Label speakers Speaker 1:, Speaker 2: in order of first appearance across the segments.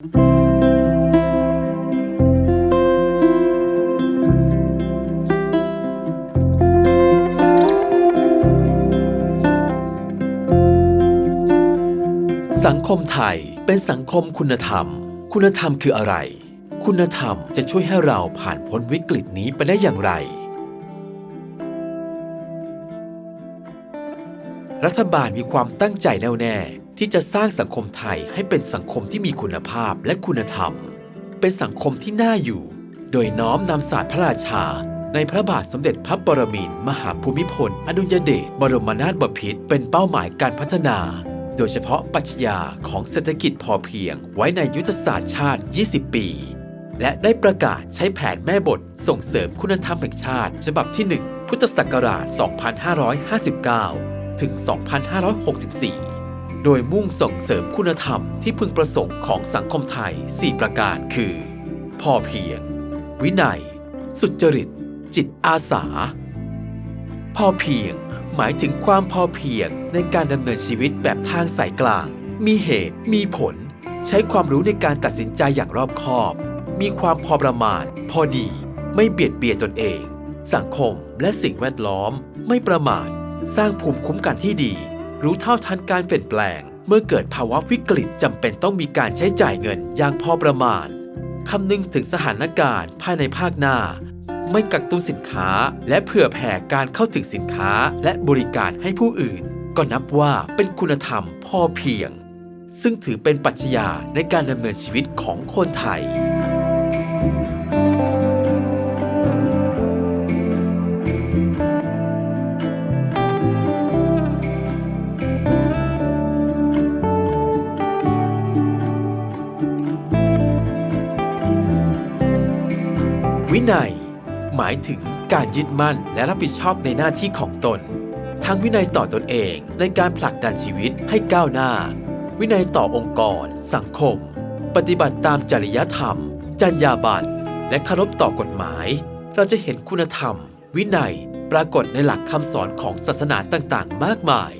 Speaker 1: สังคมไทยเป็นสังคมคุณธรรม คุณธรรมคืออะไร คุณธรรมจะช่วยให้เราผ่านพ้นวิกฤตนี้ไปได้อย่างไร รัฐบาลมีความตั้งใจแน่วแน่ ที่จะสร้างสังคมไทยให้เป็นสังคมที่มีคุณภาพและคุณธรรม เป็นสังคมที่น่าอยู่ โดยน้อมนำศาสตร์พระราชา ในพระบาทสมเด็จพระปรมินทรมหาภูมิพล อดุลยเดชบรมนาถบพิตรเป็นเป้าหมายการพัฒนา โดยเฉพาะปรัชญาของเศรษฐกิจพอเพียงไว้ในยุทธศาสตร์ชาติ 20 ปี และได้ประกาศใช้แผนแม่บทส่งเสริมคุณธรรมแห่งชาติ ฉบับที่ 1 พุทธศักราช 2559 ถึง 2564 โดยมุ่งส่งเสริมคุณธรรมที่พึงประสงค์ของสังคมไทย 4 ประการคือ พอเพียง วินัย สุจริต จิตอาสา พอเพียงหมายถึงความพอเพียงในการดำเนินชีวิตแบบทางสายกลาง มีเหตุ มีผล ใช้ความรู้ในการตัดสินใจอย่างรอบคอบ มีความพอประมาณ พอดี ไม่เบียดเบียนตนเอง สังคมและสิ่งแวดล้อม ไม่ประมาท สร้างภูมิคุ้มกันที่ดี รู้เท่าทันการเปลี่ยนแปลง เมื่อเกิดภาวะวิกฤตจำเป็นต้องมีการใช้จ่ายเงินอย่างพอประมาณคำนึงถึงสถานการณ์ภายในภาคหน้า ไม่กักตุนสินค้า และเผื่อแผ่การเข้าถึงสินค้าและบริการให้ผู้อื่น ก็นับว่าเป็นคุณธรรมพอเพียง ซึ่งถือเป็นปรัชญาในการดำเนินชีวิตของคนไทย วินัย หมายถึงการยึดมั่นและรับผิดชอบในหน้าที่ของตน ทั้งวินัยต่อตนเองในการผลักดันชีวิตให้ก้าวหน้า วินัยต่อองค์กร สังคม ปฏิบัติตามจริยธรรม จรรยาบรรณและเคารพต่อกฎหมาย เราจะเห็นคุณธรรม วินัยปรากฏในหลักคำสอนของศาสนาต่างๆ มากมาย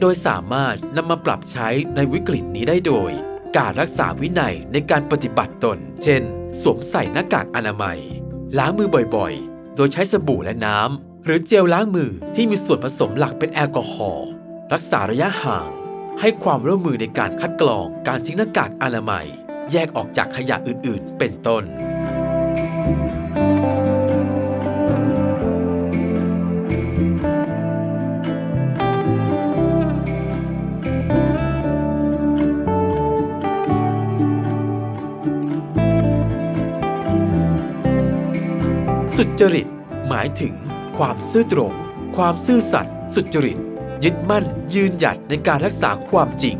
Speaker 1: โดยสามารถนำมาปรับใช้ในวิกฤตนี้ได้โดย การรักษาวินัยในการปฏิบัติตน เช่น สวมใส่หน้ากากอนามัย ล้างมือบ่อยๆ โดยใช้สบู่และน้ำ หรือเจลล้างมือที่มีส่วนผสมหลักเป็นแอลกอฮอล์รักษาระยะห่าง ให้ความร่วมมือในการคัดกรองการทิ้งหน้ากากอนามัย แยกออกจากขยะอื่นๆ เป็นต้น สุจริต หมายถึง ความซื่อตรง ความซื่อสัตย์สุจริต ยึดมั่นยืนหยัดในการรักษาความจริง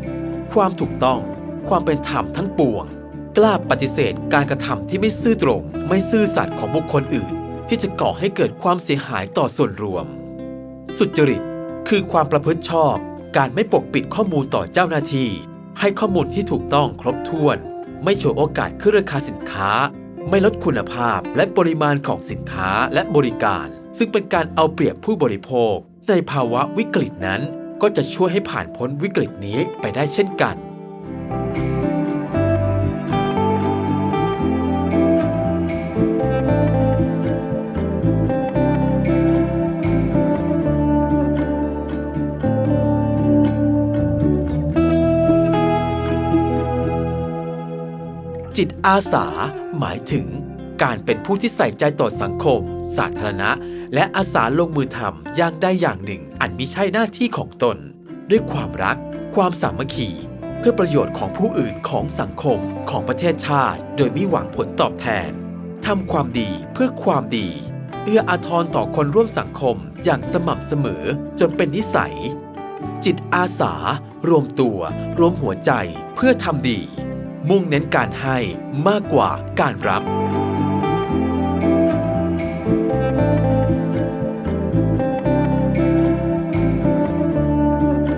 Speaker 1: ความถูกต้อง ความเป็นธรรมทั้งปวง กล้าปฏิเสธการกระทำที่ไม่ซื่อตรง ไม่ซื่อสัตย์ของบุคคลอื่น ที่จะก่อให้เกิดความเสียหายต่อส่วนรวม สุจริต คือความประพฤติชอบ การไม่ปกปิดข้อมูลต่อเจ้าหน้าที่ ให้ข้อมูลที่ถูกต้องครบถ้วน ไม่โฉวยโอกาสขึ้นราคาสินค้า ไม่ลดคุณภาพและปริมาณของสินค้าและบริการ ซึ่งเป็นการเอาเปรียบผู้บริโภค ในภาวะวิกฤตนั้น ก็จะช่วยให้ผ่านพ้นวิกฤตนี้ไปได้เช่นกัน จิตอาสา หมายถึง การเป็นผู้ที่ใส่ใจต่อสังคม สาธารณะ และอาสาลงมือทำอย่างใดอย่างหนึ่ง อันมิใช่หน้าที่ของตน ด้วยความรัก ความสามัคคี เพื่อประโยชน์ของผู้อื่นของสังคมของประเทศชาติ โดยมิหวังผลตอบแทนทำความดีเพื่อความดี เอื้ออาทรต่อคนร่วมสังคมอย่างสม่ำเสมอจนเป็นนิสัย จิตอาสา รวมตัว รวมหัวใจเพื่อทำดี มุ่งเน้นการให้มากกว่าการรับ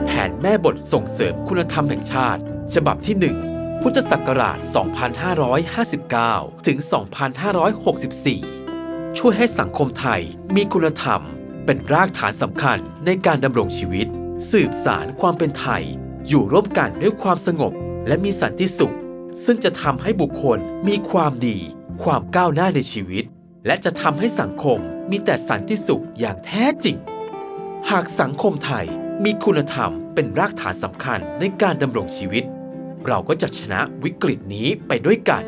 Speaker 1: แผนแม่บทส่งเสริมคุณธรรมแห่งชาติ ฉบับที่ 1 พุทธศักราช 2559 ถึง 2564 ช่วยให้สังคมไทยมีคุณธรรม เป็นรากฐานสำคัญในการดำรงชีวิต สืบสารความเป็นไทย อยู่ร่วมกันด้วยความสงบและมีสันติสุข ซึ่งจะทำให้บุคคลมีความดี ความก้าวหน้าในชีวิต และจะทำให้สังคมมีแต่สันติสุขอย่างแท้จริง หากสังคมไทยมีคุณธรรมเป็นรากฐานสำคัญในการดำรงชีวิต เราก็จะชนะวิกฤตนี้ไปด้วยกัน